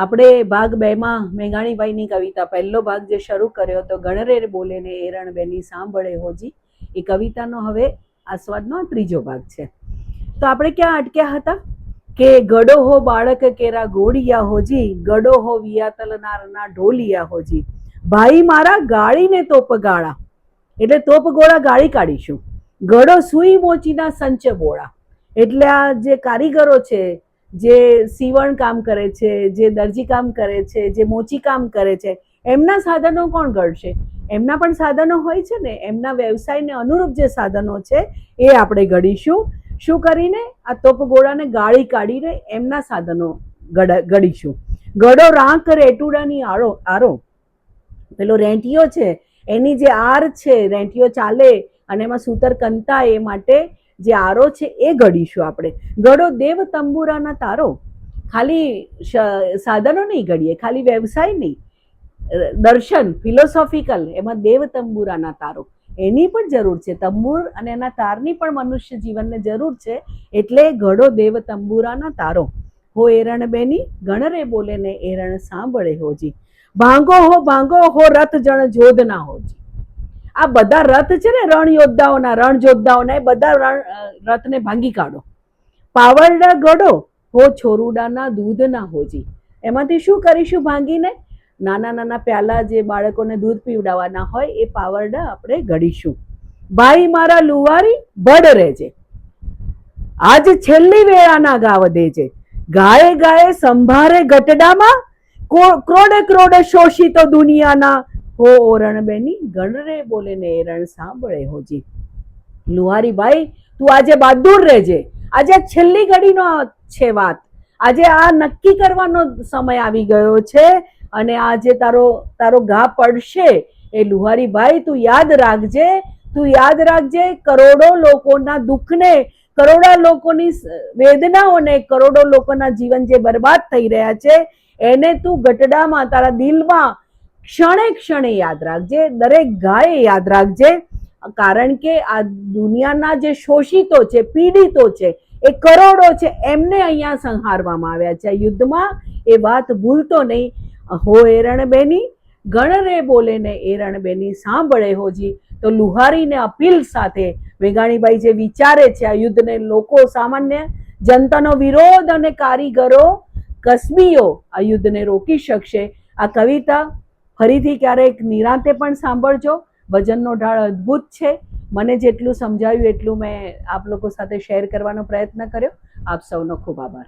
આપણે ભાગ બેમાં મેઘાણીભાઈની કવિતા પહેલો ભાગ જે શરૂ કર્યો હતો ગણરે બોલે ને એરણ બેની સાંભળે હોજી. એ કવિતાનો હવે આસ્વાદનો ત્રીજો ભાગ છે. તો આપણે ક્યાં અટક્યા હતા? કે ગડો હો બાળક કેરા ગોળિયા હોજી, ગડો હો વિયાતલ નારના ઢોલિયા હોજી. ભાઈ મારા ગાળીને તોપ ગાળા. એટલે તોપ ગોળા ગાળી કાઢીશું. ગડો સુઈ મોચીના સંચ બોળા. એટલે આ જે કારીગરો છે જે સીવણ કામ કરે છે, જે દરજી કામ કરે છે, જે મોચી કામ કરે છે, એમના સાધનો કોણ ગળશે એમના પણ સાધનો હોય છે ને? એમના વ્યવસાયને અનુરૂપ જે સાધનો છે, એ આપણે ગળીશું શું કરીને? આ તોપગોળાને ગાળી કાઢીને એમના સાધનો ગળ- ગળીશું ગળો રાંક રેટુડાની આળો આરો. પેલો રેંટિયો છે, એની જે આર છે, રેંટિયો ચાલે, અને એમાં સૂતર કંતા એ માટે જે આરો છે એ ઘડીશું આપણે. ઘડો દેવ તંબુરાના તારો. ખાલી સાધનો નહીં ઘડીએ, ખાલી વ્યવસાય નહીં. દર્શન ફિલોસોફિકલ એમાં દેવ તંબુરાના તારો. એની પણ જરૂર છે. તંબુર અને એના તારની પણ મનુષ્ય જીવનને જરૂર છે. એટલે ઘડો દેવ તંબુરાના તારો. હો એરણ બેની ગણરે બોલે ને એરણ સાંભળે હોજી. ભાંગો હો ભાંગો હો રથ જણ જોધના હોજી. આ બધા રથ છે ને રણ યોદ્ધાઓના રણ યોદ્ધાઓના એ બધા રણ રથને ભાંગી કાઢો. પાવરડા ગડો હો છોરુડાના દૂધના હોજી. એમાંથી શું કરીશું ભાંગીને? નાના નાના પ્યાલા જે બાળકોને દૂધ પીવડાવવાના હોય, એ પાવરડા આપણે ગળીશું. ભાઈ મારા લુવારી, ભડ રહેજે. આજ છેલ્લી વેળાના ગાવ દેજે. ગાયે ગાયે સંભારે ગટડામાં ક્રોડે ક્રોડે શોષિતો દુનિયાના હો ઓરણ બેની ગણરે બોલે ને એરણ સાંભળે હોજી લુહારી ભાઈ તું આજે બહાદુર રહેજે. આજે છેલ્લી ઘડીનો છે વાત. આજે આ નક્કી કરવાનો સમય આવી ગયો છે અને આજે તારો તારો ઘા પડશે. એ લુહારી ભાઈ તું યાદ રાખજે, તું યાદ રાખજે કરોડો લોકોના દુઃખને, કરોડો લોકોની વેદનાઓને, કરોડો લોકોના જીવન જે બરબાદ થઈ રહ્યા છે, એને તું ગટડામાં, તારા દિલમાં ક્ષણે ક્ષણે યાદ રાખજે, દરેક ગાયે યાદ રાખજે. કારણ કે આ દુનિયાના જે શોષિતો છે, પીડિતો છે, એ કરોડો છે, એમને અહીંયા સંહારવામાં આવ્યા છે. યુદ્ધમાં એ વાત ભૂલતો નહીં. હો એરણબેની ગણરે બોલે ને એરણબેની સાંભળે હોજી તો લુહારીને અપીલ સાથે વેગાણીબાઈ જે વિચારે છે આ યુદ્ધને, લોકો સામાન્ય જનતાનો વિરોધ અને કારીગરો, કસબીઓ આ યુદ્ધને રોકી શકશે. આ કવિતા ફરીથી ક્યારેક નિરાંતે પણ સાંભળજો. ભજનનો ઢાળ અદ્ભુત છે. મને જેટલું સમજાયું એટલું મેં આપ લોકો સાથે શેર કરવાનો પ્રયત્ન કર્યો. આપ સૌનો ખૂબ આભાર.